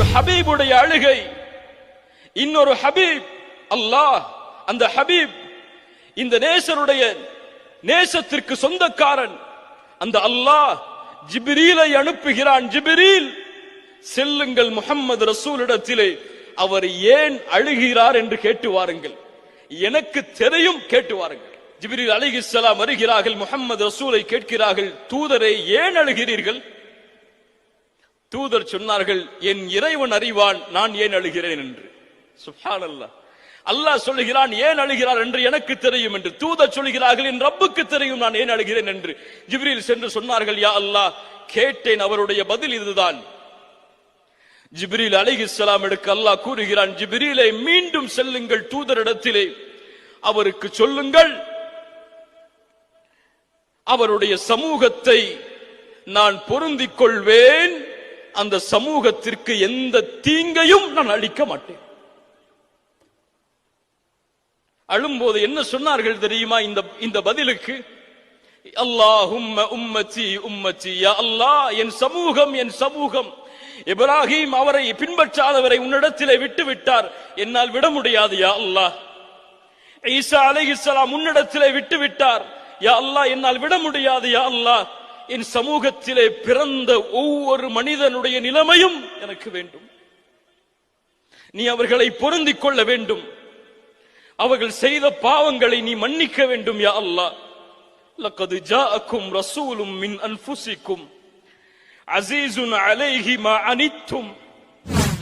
ஒரு ஹபீபுடைய அழுகை. இன்னொரு ஹபீப் அல்லாஹ் அந்த ஹபீப் இந்த நேசருடைய நேசத்திற்கு சொந்தக்காரன். அந்த அல்லாஹ் ஜிபிரீலை அனுப்புகிறான். ஜிபிரீல் செல்லுங்கள் முகம்மது ரசூலிடத்திலே அவர் ஏன் அழுகிறார் என்று கேட்டு வாருங்கள். எனக்கு தெரியும் கேட்டு வாருங்கள். ஜிப்ரீல் அலிஹிஸ்லாம் வருகிறார்கள். முஹம்மது ரசூலை கேட்கிறார்கள் தூதரை ஏன் அழுகிறீர்கள்? தூதர் சொன்னார்கள் என் இறைவன் அறிவான் நான் ஏன் அழுகிறேன்? என்று. சுப்ஹானல்லாஹ் அல்லாஹ் சொல்லுகிறான் ஏன் அழுகிறார் என்று எனக்கு தெரியும் என்று. தூதர் சொல்கிறார்கள் என் ரப்புக்கு தெரியும் நான் ஏன் அழுகிறேன்? என்று. ஜிப்ரில் சென்று சொன்னார்கள் யா அல்லாஹ் கேட்டேன் அவருடைய பதில் இதுதான். ஜிப்ரில் அலிஹி இஸ்லாம் எடுக்க அல்லாஹ் கூறுகிறான் ஜிப்ரீலை மீண்டும் செல்லுங்கள் தூதரிடத்திலே. அவருக்கு சொல்லுங்கள். அவருடைய சமூகத்தை நான் பொருந்திக் கொள்வேன். அந்த சமூகத்திற்கு எந்த தீங்கையும் நான் அளிக்க மாட்டேன். அழும்போது என்ன சொன்னார்கள் தெரியுமா? இந்த இந்த பதிலுக்கு அல்லாஹும் உம்மச்சி உம்மச்சி அல்லாஹ் என் சமூகம் என் சமூகம். இப்ராஹிம் அவரை பின்பற்றாதவரை உன்னிடத்திலே விட்டு விட்டார் என்னால் விட முடியாது யா அல்லாஹ். ஈசா அலைஹிஸ்ஸலாம் உன்னிடத்திலே விட்டு விட்டார் யா அல்லாஹ் என்னால் விட முடியாது யா அல்லாஹ். என் சமூகத்திலே பிறந்த ஒவ்வொரு மனிதனுடைய நிலைமையும் எனக்கு வேண்டும் நீ அவர்களை பொருந்திக் கொள்ள வேண்டும் அவர்கள் செய்த பாவங்களை நீ மன்னிக்க வேண்டும் யா அல்லாஹ் لقد جاءكم رسول من انفسكم عزيز عليه ما عنتم